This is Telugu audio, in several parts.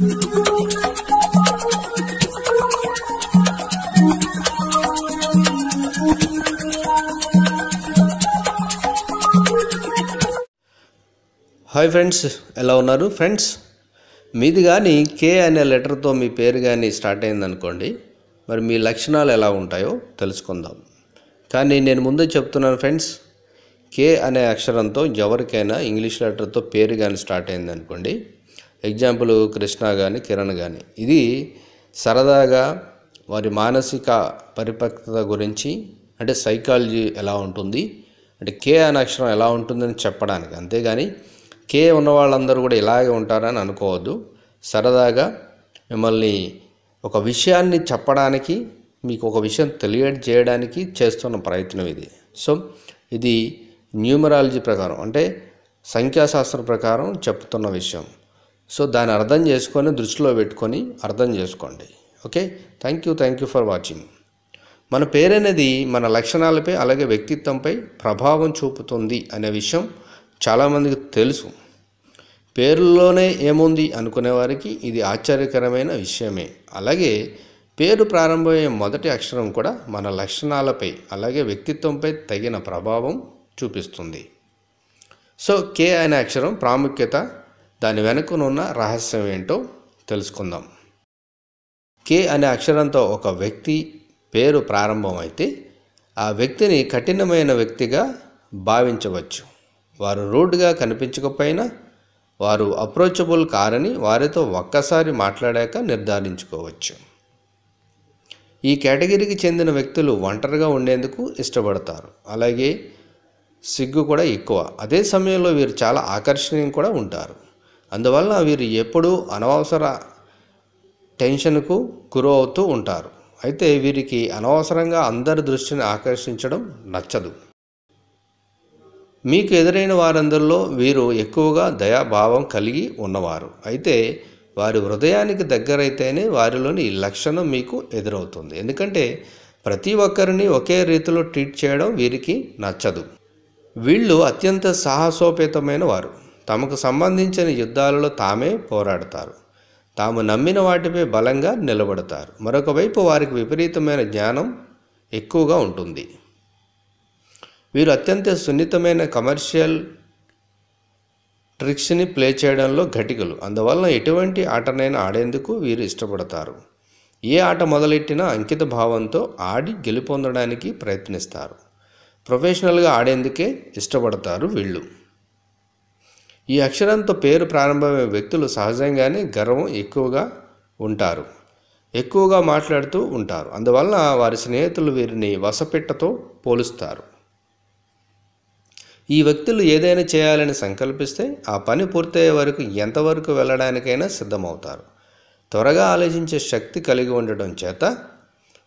హాయ్ ఫ్రెండ్స్ ఎలా ఉన్నారు? ఫ్రెండ్స్ మీది కానీ కే అనే లెటర్తో మీ పేరు కానీ స్టార్ట్ అయిందనుకోండి మరి మీ లక్షణాలు ఎలా ఉంటాయో తెలుసుకుందాం. కానీ నేను ముందే చెప్తున్నాను ఫ్రెండ్స్ కే అనే అక్షరంతో ఎవరికైనా ఇంగ్లీష్ లెటర్తో పేరు కానీ స్టార్ట్ అయిందనుకోండి ఎగ్జాంపుల్ కృష్ణ కానీ కిరణ్ కానీ ఇది సరదాగా వారి మానసిక పరిపక్వత గురించి అంటే సైకాలజీ ఎలా ఉంటుంది అంటే కే అనే అక్షరం ఎలా ఉంటుందని చెప్పడానికి. అంతేగాని కే ఉన్న వాళ్ళందరూ కూడా ఇలాగే ఉంటారని అనుకోవద్దు. సరదాగా మిమ్మల్ని ఒక విషయాన్ని చెప్పడానికి మీకు ఒక విషయం తెలియజేయడానికి చేస్తున్న ప్రయత్నం ఇది. సో ఇది న్యూమరాలజీ ప్రకారం అంటే సంఖ్యాశాస్త్రం ప్రకారం చెప్తున్న విషయం. సో దాన్ని అర్థం చేసుకొని దృష్టిలో పెట్టుకొని అర్థం చేసుకోండి. Okay? Thank you thank you for watching మన పేరనేది మన లక్షణాలపై అలాగే వ్యక్తిత్వంపై ప్రభావం చూపుతుంది అనే విషయం చాలామందికి తెలుసు. పేరులోనే ఏముంది అనుకునే వారికి ఇది ఆశ్చర్యకరమైన విషయమే. అలాగే పేరు ప్రారంభమయ్యే మొదటి అక్షరం కూడా మన లక్షణాలపై అలాగే వ్యక్తిత్వంపై తగిన ప్రభావం చూపిస్తుంది. సో కే అనే అక్షరం ప్రాముఖ్యత దాని వెనుకనున్న రహస్యం ఏంటో తెలుసుకుందాం. కే అనే అక్షరంతో ఒక వ్యక్తి పేరు ప్రారంభమైతే ఆ వ్యక్తిని కఠినమైన వ్యక్తిగా భావించవచ్చు. వారు రూడ్గా కనిపించకపోయినా వారు అప్రోచబుల్ కారని వారితో ఒక్కసారి మాట్లాడాక నిర్ధారించుకోవచ్చు. ఈ కేటగిరీకి చెందిన వ్యక్తులు ఒంటరిగా ఉండేందుకు ఇష్టపడతారు. అలాగే సిగ్గు కూడా ఎక్కువ. అదే సమయంలో వీరు చాలా ఆకర్షణీయం కూడా ఉంటారు. అందువలన వీరు ఎప్పుడూ అనవసర టెన్షన్కు గురవుతూ అవుతూ ఉంటారు. అయితే వీరికి అనవసరంగా అందరి దృష్టిని ఆకర్షించడం నచ్చదు. మీకు ఎదురైన వారందరిలో వీరు ఎక్కువగా దయాభావం కలిగి ఉన్నవారు. అయితే వారి హృదయానికి దగ్గరైతేనే వారిలోని ఈ లక్షణం మీకు ఎదురవుతుంది. ఎందుకంటే ప్రతి ఒక్కరిని ఒకే రీతిలో ట్రీట్ చేయడం వీరికి నచ్చదు. వీళ్ళు అత్యంత సాహసోపేతమైన వారు. తమకు సంబంధించిన యుద్ధాలలో తామే పోరాడతారు. తాము నమ్మిన వాటిపై బలంగా నిలబడతారు. మరొక వైపు వారికి విపరీతమైన జ్ఞానం ఎక్కువగా ఉంటుంది. వీరు అత్యంత సున్నితమైన కమర్షియల్ ట్రిక్స్ని ప్లే చేయడంలో ఘటికలు. అందువలన ఎటువంటి ఆటనైనా ఆడేందుకు వీరు ఇష్టపడతారు. ఏ ఆట మొదలెట్టినా అంకిత భావంతో ఆడి గెలుపొందడానికి ప్రయత్నిస్తారు. ప్రొఫెషనల్గా ఆడేందుకే ఇష్టపడతారు వీళ్ళు. ఈ అక్షరంతో పేరు ప్రారంభమయ్యే వ్యక్తులు సహజంగానే గర్వం ఎక్కువగా ఉంటారు. ఎక్కువగా మాట్లాడుతూ ఉంటారు. అందువలన వారి స్నేహితులు వీరిని వసపిట్టతో పోలుస్తారు. ఈ వ్యక్తులు ఏదైనా చేయాలని సంకల్పిస్తే ఆ పని పూర్తయ్యే వరకు ఎంతవరకు వెళ్ళడానికైనా సిద్ధమవుతారు. త్వరగా ఆలోచించే శక్తి కలిగి ఉండడం చేత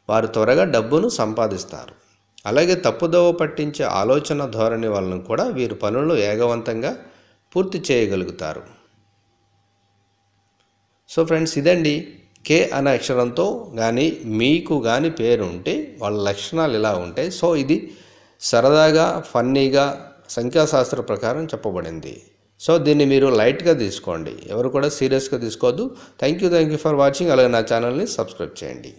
వారు త్వరగా డబ్బును సంపాదిస్తారు. అలాగే తప్పుదోవ పట్టించే ఆలోచన ధోరణి వలన కూడా వీరు పనులు వేగవంతంగా పూర్తి చేయగలుగుతారు. సో ఫ్రెండ్స్ ఇదండి కే అనే అక్షరంతో కానీ మీకు కానీ పేరు ఉంటే వాళ్ళ లక్షణాలు ఇలా ఉంటాయి. సో ఇది సరదాగా ఫన్నీగా సంఖ్యాశాస్త్ర ప్రకారం చెప్పబడింది. సో దీన్ని మీరు లైట్గా తీసుకోండి. ఎవరు కూడా సీరియస్గా తీసుకోవద్దు. Thank you thank you for watching. అలాగే నా ఛానల్ని సబ్స్క్రైబ్ చేయండి.